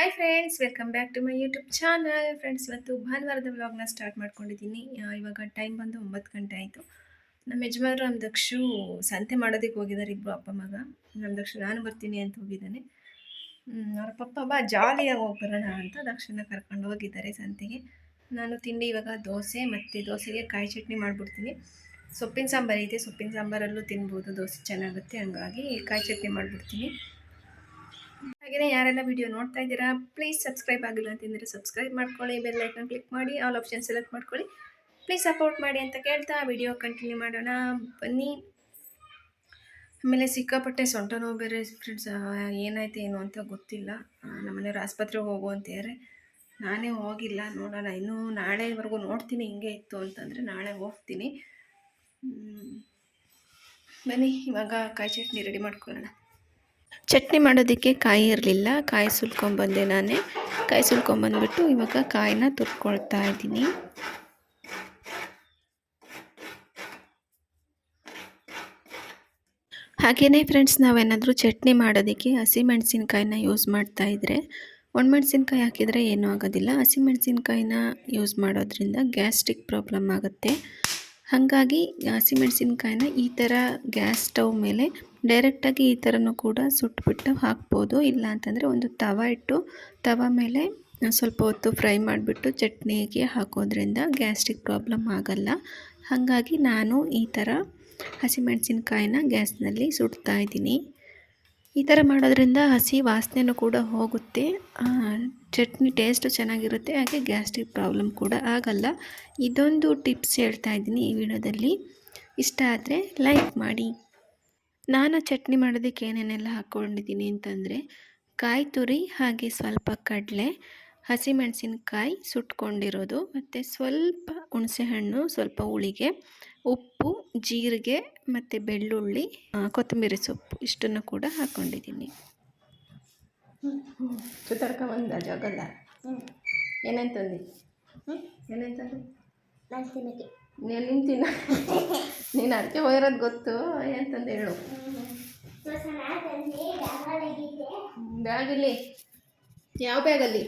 Hi friends welcome back to my YouTube channel friends ಇವತ್ತು ಭಾನುವಾರದ ವ್ಲಾಗ್ನ ಸ್ಟಾರ್ಟ್ ಮಾಡ್ಕೊಂಡಿದ್ದೀನಿ. ಇವಾಗ ಟೈಮ್ ಬಂದು ಒಂಬತ್ತು ಗಂಟೆ ಆಯಿತು. ನಮ್ಮ ಯಜಮಾನರು ನಮ್ಮ ದಕ್ಷು ಸಂತೆ ಮಾಡೋದಕ್ಕೆ ಹೋಗಿದ್ದಾರೆ ಇಬ್ಬರು ಅಪ್ಪ, ಮಗ. ನಮ್ಮ ದಕ್ಷ ನಾನು ಬರ್ತೀನಿ ಅಂತ ಹೋಗಿದ್ದಾನೆ. ಅವ್ರ ಪಪ್ಪ ಬಾ ಜಾಲಿಯಾಗಿ ಹೋಗಿ ಬರೋಣ ಅಂತ ದಕ್ಷನ ಕರ್ಕೊಂಡು ಹೋಗಿದ್ದಾರೆ ಸಂತೆಗೆ. ನಾನು ತಿಂಡಿ ಇವಾಗ ದೋಸೆ ಮತ್ತು ದೋಸೆಗೆ ಕಾಯಿ ಚಟ್ನಿ ಮಾಡಿಬಿಡ್ತೀನಿ. ಸೊಪ್ಪಿನ ಸಾಂಬಾರು ಐತೆ, ಸೊಪ್ಪಿನ ಸಾಂಬಾರಲ್ಲೂ ತಿನ್ಬೋದು, ದೋಸೆ ಚೆನ್ನಾಗುತ್ತೆ, ಹಂಗಾಗಿ ಕಾಯಿ ಚಟ್ನಿ ಮಾಡಿಬಿಡ್ತೀನಿ. ಹಾಗೆಯೇ ಯಾರೆಲ್ಲ ವಿಡಿಯೋ ನೋಡ್ತಾ ಇದ್ದೀರಾ ಪ್ಲೀಸ್ ಸಬ್ಸ್ಕ್ರೈಬ್ ಆಗಿಲ್ಲ ಅಂತಂದರೆ ಸಬ್ಸ್ಕ್ರೈಬ್ ಮಾಡ್ಕೊಳ್ಳಿ ಬೆಲ್ ಐಕನ್ ಕ್ಲಿಕ್ ಮಾಡಿ ಆಲ್ ಆಪ್ಷನ್ ಸೆಲೆಕ್ಟ್ ಮಾಡ್ಕೊಳ್ಳಿ. ಪ್ಲೀಸ್ ಸಪೋರ್ಟ್ ಮಾಡಿ ಅಂತ ಕೇಳ್ತಾ ವಿಡಿಯೋ ಕಂಟಿನ್ಯೂ ಮಾಡೋಣ. ಬನ್ನಿ. ಆಮೇಲೆ ಸಿಕ್ಕಾಪಟ್ಟೆ ಸೊಂಟ ನೋವು ಬೇರೆ ಫ್ರೆಂಡ್ಸ್ ಏನಾಯ್ತು ಏನು ಅಂತ ಗೊತ್ತಿಲ್ಲ. ನಮ್ಮನೆಯವ್ರು ಆಸ್ಪತ್ರೆಗೆ ಹೋಗು ಅಂತಿದ್ದಾರೆ ನಾನೇ ಹೋಗಿಲ್ಲ, ನೋಡೋಣ. ಇನ್ನೂ ನಾಳೆವರೆಗೂ ನೋಡ್ತೀನಿ ಹಿಂಗೆ ಇತ್ತು ಅಂತಂದರೆ ನಾಳೆ ಹೋಗ್ತೀನಿ. ಬನ್ನಿ, ಇವಾಗ ಕಾಯಿ ಚಟ್ನಿ ರೆಡಿ ಮಾಡ್ಕೊಳ್ಳೋಣ. ಚಟ್ನಿ ಮಾಡೋದಕ್ಕೆ ಕಾಯಿ ಇರಲಿಲ್ಲ, ಕಾಯಿ ಸುಲ್ಕೊಂಬಂದೆ ನಾನೇ. ಕಾಯಿ ಸುಲ್ಕೊಂಬಂದ್ಬಿಟ್ಟು ಇವಾಗ ಕಾಯಿನ ತುರ್ಕೊಳ್ತಾ ಇದ್ದೀನಿ. ಹಾಗೆಯೇ ಫ್ರೆಂಡ್ಸ್, ನಾವೇನಾದರೂ ಚಟ್ನಿ ಮಾಡೋದಕ್ಕೆ ಹಸಿಮೆಣಸಿನ್ಕಾಯಿನ ಯೂಸ್ ಮಾಡ್ತಾ ಇದ್ದರೆ ಒಣಮೆಣಸಿನ್ಕಾಯಿ ಹಾಕಿದರೆ ಏನೂ ಆಗೋದಿಲ್ಲ. ಹಸಿಮೆಣಸಿನ್ಕಾಯಿನ ಯೂಸ್ ಮಾಡೋದ್ರಿಂದ ಗ್ಯಾಸ್ಟ್ರಿಕ್ ಪ್ರಾಬ್ಲಮ್ ಆಗುತ್ತೆ. ಹಾಗಾಗಿ ಹಸಿಮೆಣಸಿನ್ಕಾಯಿನ ಈ ಥರ ಗ್ಯಾಸ್ ಸ್ಟವ್ ಮೇಲೆ ಡೈರೆಕ್ಟಾಗಿ ಈ ಥರನೂ ಕೂಡ ಸುಟ್ಬಿಟ್ಟು ಹಾಕ್ಬೋದು. ಇಲ್ಲ ಅಂತಂದರೆ ಒಂದು ತವ ಇಟ್ಟು, ತವ ಮೇಲೆ ಸ್ವಲ್ಪ ಹೊತ್ತು ಫ್ರೈ ಮಾಡಿಬಿಟ್ಟು ಚಟ್ನಿಗೆ ಹಾಕೋದ್ರಿಂದ ಗ್ಯಾಸ್ಟ್ರಿಕ್ ಪ್ರಾಬ್ಲಮ್ ಆಗಲ್ಲ. ಹಾಗಾಗಿ ನಾನು ಈ ಥರ ಹಸಿಮೆಣಸಿನ್ಕಾಯಿನ ಗ್ಯಾಸ್ನಲ್ಲಿ ಸುಡ್ತಾ ಇದ್ದೀನಿ. ಈ ಥರ ಮಾಡೋದ್ರಿಂದ ಹಸಿ ವಾಸನೆನೂ ಕೂಡ ಹೋಗುತ್ತೆ. ಚಟ್ನಿ ಟೇಸ್ಟು ಚೆನ್ನಾಗಿರುತ್ತೆ, ಹಾಗೆ ಗ್ಯಾಸ್ಟ್ರಿಕ್ ಪ್ರಾಬ್ಲಮ್ ಕೂಡ ಆಗಲ್ಲ. ಇದೊಂದು ಟಿಪ್ಸ್ ಹೇಳ್ತಾ ಇದ್ದೀನಿ ಈ ವಿಡಿಯೋದಲ್ಲಿ. ಇಷ್ಟ ಆದರೆ ಲೈಕ್ ಮಾಡಿ. ನಾನು ಚಟ್ನಿ ಮಾಡೋದಕ್ಕೆ ಏನೇನೆಲ್ಲ ಹಾಕ್ಕೊಂಡಿದ್ದೀನಿ ಅಂತಂದರೆ, ಕಾಯಿ ತುರಿ ಹಾಗೆ ಸ್ವಲ್ಪ ಕಡಲೆ, ಹಸಿಮೆಣಸಿನಕಾಯಿ ಸುಟ್ಕೊಂಡಿರೋದು, ಮತ್ತು ಸ್ವಲ್ಪ ಹುಣಸೆಹಣ್ಣು, ಸ್ವಲ್ಪ ಹುಳಿಗೆ ಉಪ್ಪು, ಜೀರಿಗೆ, ಮತ್ತು ಬೆಳ್ಳುಳ್ಳಿ ಕೊತ್ತಂಬರಿ ಸೊಪ್ಪು ಇಷ್ಟನ್ನು ಕೂಡ ಹಾಕ್ಕೊಂಡಿದ್ದೀನಿ. ಸುತ್ತಾಡ್ಕೊಂಬಂದ ಜಾಗಲ್ಲ. ಏನೇನು ತಂದು? ಏನೇನು ನಾನು ತಿನ್ನಕ್ಕೆ. ನೀನು ನಿಂತಿನ? ನೀನು ಅದಕ್ಕೆ ಹೋಗಿರೋದು ಗೊತ್ತು? ಏನು ತಂದೆ ಹೇಳು. ಬ್ಯಾಗಲ್ಲಿ. ಯಾವ ಬ್ಯಾಗಲ್ಲಿ?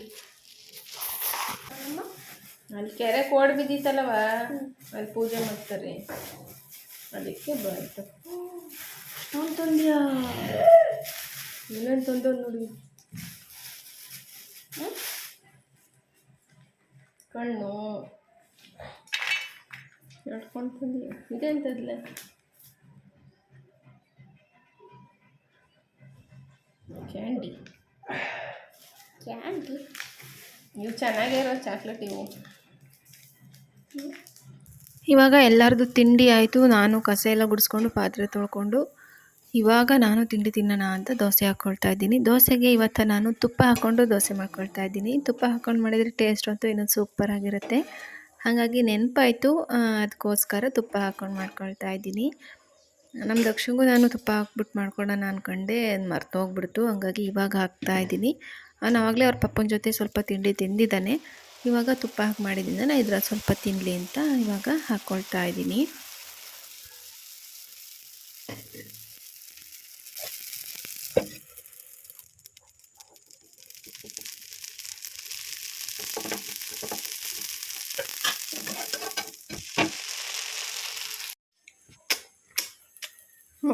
ಅಲ್ಲಿ ಕೆರೆ ಕೋಡ್ ಬಿದ್ದಿತ್ತಲ್ಲವ? ಅಲ್ಲಿ ಪೂಜೆ ಮಾಡ್ತಾರೆ. ಅದಕ್ಕೆ ಬಂತು. ಅವ್ನು ತಂದ್ಯಾ? ನೋಡಿ? ಕಣ್ಣು. ನಡ್ಕೊಂಡು ಇದೆ ಅಂತದ್ಲೆ ಕ್ಯಾಂಡಿ ಕ್ಯಾಂಡಿ ಇವು ಚೆನ್ನಾಗಿರೋ ಚಾಕ್ಲೇಟ್ ಇವು ಇವಾಗ ಎಲ್ಲರದು ತಿಂಡಿ ಆಯಿತು. ನಾನು ಕಸ ಎಲ್ಲ ಗುಡಿಸ್ಕೊಂಡು ಪಾತ್ರೆ ತೊಳ್ಕೊಂಡು. ಇವಾಗ ನಾನು ತಿಂಡಿ ತಿನ್ನೋಣ ಅಂತ ದೋಸೆ ಹಾಕ್ಕೊಳ್ತಾ ಇದ್ದೀನಿ. ದೋಸೆಗೆ ಇವತ್ತು ನಾನು ತುಪ್ಪ ಹಾಕ್ಕೊಂಡು ದೋಸೆ ಮಾಡ್ಕೊಳ್ತಾ ಇದ್ದೀನಿ. ತುಪ್ಪ ಹಾಕ್ಕೊಂಡು ಮಾಡಿದರೆ ಟೇಸ್ಟ್ ಅಂತೂ ಇನ್ನೊಂದು ಸೂಪರ್ ಆಗಿರುತ್ತೆ. ಹಾಗಾಗಿ ನೆನಪಾಯಿತು ಅದಕ್ಕೋಸ್ಕರ ತುಪ್ಪ ಹಾಕ್ಕೊಂಡು ಮಾಡ್ಕೊಳ್ತಾ ಇದ್ದೀನಿ. ನಮ್ಮ ದಕ್ಷಿಣಗೂ ನಾನು ತುಪ್ಪ ಹಾಕ್ಬಿಟ್ಟು ಮಾಡ್ಕೊಳ್ಳೋಣ ಅಂದ್ಕೊಂಡೆ ಮರ್ತು ಹೋಗ್ಬಿಡ್ತು. ಹಂಗಾಗಿ ಇವಾಗ ಹಾಕ್ತಾ ಇದ್ದೀನಿ. ನಾನು ಆವಾಗಲೇ ಅವ್ರ ಪಪ್ಪನ ಜೊತೆ ಸ್ವಲ್ಪ ತಿಂಡಿ ತಿಂದಿದ್ದಾನೆ. ಇವಾಗ ತುಪ್ಪ ಹಾಕಿ ಮಾಡಿದ್ದೀನಿ ನಾನು ಇದ್ರಲ್ಲಿ ಸ್ವಲ್ಪ ತಿನ್ನಲಿ ಅಂತ ಇವಾಗ ಹಾಕ್ಕೊಳ್ತಾ ಇದ್ದೀನಿ.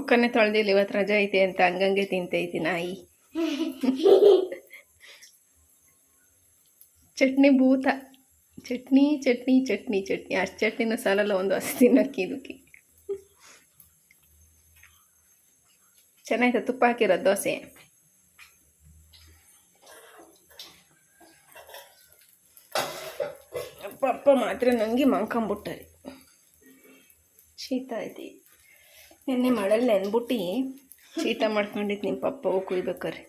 ಮುಖನೇ ತೊಳೆದಿಲ್ಲ ಇವತ್ತು ರಜೆ ಐತೆ ಅಂತ ಹಂಗಂಗೆ ತಿಂತೈತಿ ನಾಯಿ. ಚಟ್ನಿ ಭೂತ. ಚಟ್ನಿ ಚಟ್ನಿ ಚಟ್ನಿ ಚಟ್ನಿ. ಅಷ್ಟು ಚಟ್ನಿನ ಸಾಲಲ್ಲ, ಒಂದು ಹಸಿ ತಿನ್ನಕ್ಕಿ ಇದಕ್ಕೆ. ತುಪ್ಪ ಹಾಕಿರೋ ದೋಸೆ. ಅಪ್ಪ ಅಪ್ಪ ಮಾತ್ರ ನನಗೆ ಮಂಕಂಬಿಟ್ಟರಿ ಶೀತ ಐತಿ ನಿನ್ನೆ ಮಳಲ್ಲಿ ನೆನ್ಬಿಟ್ಟು ಶೀತ ಮಾಡ್ಕೊಂಡಿದ್ದು ನಿಮ್ಮ ಪಪ್ಪ ಹೋಗಿ ಕುಯ್ಬೇಕಾರೆ.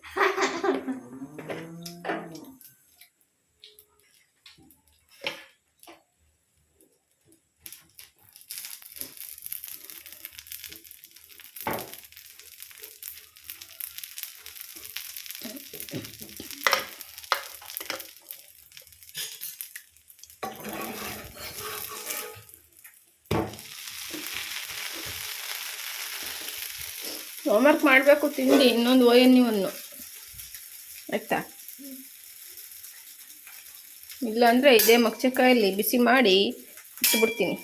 ಹೋಮ್ವರ್ಕ್ ಮಾಡಬೇಕು, ತಿಂಡಿ, ಇನ್ನೊಂದು ಓ ಎನ್ ಒಂದು. ಆಯ್ತಾ? ಇಲ್ಲಾಂದರೆ ಇದೇ ಮಗ್ಚಕಾಯಲ್ಲಿ ಬಿಸಿ ಮಾಡಿ ಇಟ್ಬಿಡ್ತೀನಿ.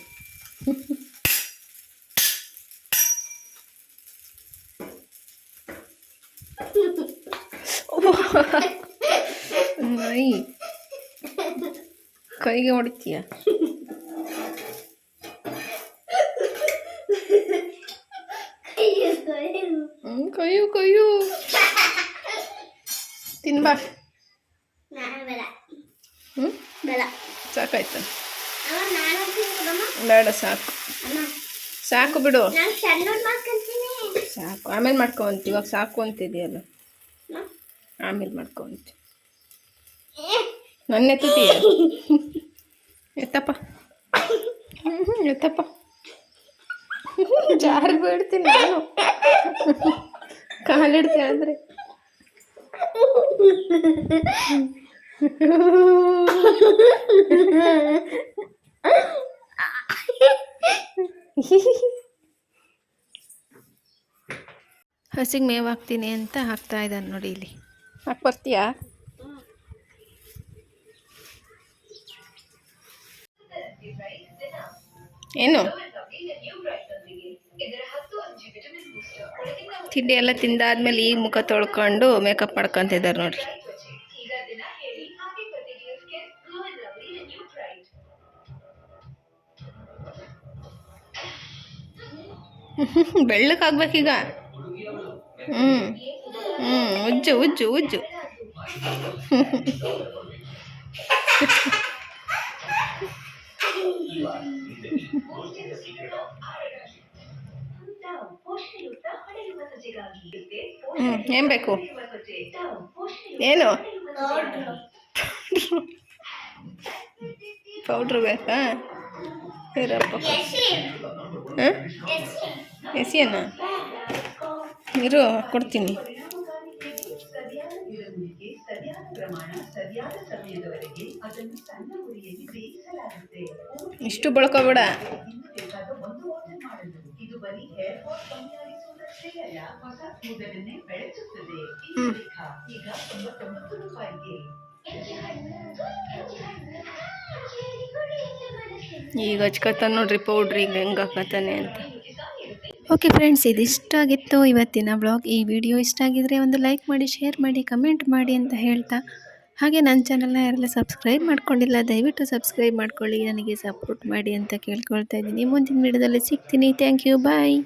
ಕೈಗೆ ಹೊಡಿತೀಯ? ಕೊಯ್ಯು ಕೈಯು. ತಿನ್ಬಾ ಬೇಡ. ಹ್ಞೂ ಬೇಡ. ಸಾಕಾಯ್ತು. ಸಾಕು. ಸಾಕು ಬಿಡು. ಸಾಕು. ಆಮೇಲೆ ಮಾಡ್ಕೊಂತ. ಇವಾಗ ಸಾಕು ಅಂತಿದೆಯಲ್ಲ. ಆಮೇಲೆ ಮಾಡ್ಕೊಂತ. ನನ್ನ ಎತ್ತಿದೀಯ ಎತ್ತಪ್ಪ. ಎತ್ತಪ್ಪ. ಜಾರಿ ಬಿಡ್ತೀನಿ ನಾನು. ಕಾಲಿಡ್ತೀನಿ ಅಂದ್ರೆ? ಹಸಿಗೆ ಮೇವು ಹಾಕ್ತೀನಿ ಅಂತ ಹಾಕ್ತಾ ಇದ್ದಾನೆ ನೋಡಿ ಇಲ್ಲಿ. ಹಾಕಿ ಬರ್ತೀಯಾ ಏನು? ತಿಂಡಿ ಎಲ್ಲ ತಿಂದಾದ್ಮೇಲೆ ಈಗ ಮುಖ ತೊಳ್ಕೊಂಡು ಮೇಕಪ್ ಮಾಡ್ಕೊತಿದ್ದಾರೆ ನೋಡ್ರಿ. ಬೆಳ್ಳಕ್ಕಾಗ್ಬೇಕೀಗ ಹ್ಞೂ ಹ್ಞೂ ಉಜ್ಜು ಉಜ್ಜು ಉಜ್ಜು. ಹ್ಞೂ ಏನು ಬೇಕು? ಏನು? ಪೌಡ್ರ್ ಬೇಕಾ? ಇರಪ್ಪ. ಹಾಂ ಎಸಿಯನ್ನ ಇರು ಕೊಡ್ತೀನಿ. ಇಷ್ಟು ಬಳ್ಕೊಬೇಡ. ಹ್ಞೂ ಈಗ ಹಚ್ಕೊತಾನೆ ನೋಡ್ರಿ ಪೌಡ್ರಿ ಈಗ ಹೆಂಗೆ ಹಾಕತಾನೆ ಅಂತ. ಓಕೆ ಫ್ರೆಂಡ್ಸ್ ಇದಿಷ್ಟ ಆಗಿತ್ತು ಇವತ್ತಿನ ಬ್ಲಾಗ್ ಈ ವಿಡಿಯೋ ಇಷ್ಟ ಆಗಿದ್ರೆ ಒಂದು ಲೈಕ್ ಮಾಡಿ ಶೇರ್ ಮಾಡಿ ಕಮೆಂಟ್ ಮಾಡಿ ಅಂತ ಹೇಳ್ತಾ. ಹಾಗೆ ನನ್ನ ಚಾನಲ್ನ ಯಾರೆಲ್ಲ ಸಬ್ಸ್ಕ್ರೈಬ್ ಮಾಡ್ಕೊಂಡಿಲ್ಲ ದಯವಿಟ್ಟು ಸಬ್ಸ್ಕ್ರೈಬ್ ಮಾಡ್ಕೊಳ್ಳಿ. ನನಗೆ ಸಪೋರ್ಟ್ ಮಾಡಿ ಅಂತ ಕೇಳ್ಕೊಳ್ತಾ ಇದ್ದೀನಿ. ಮುಂದಿನ ವಿಡಿಯೋದಲ್ಲಿ ಸಿಗ್ತೀನಿ. Thank you bye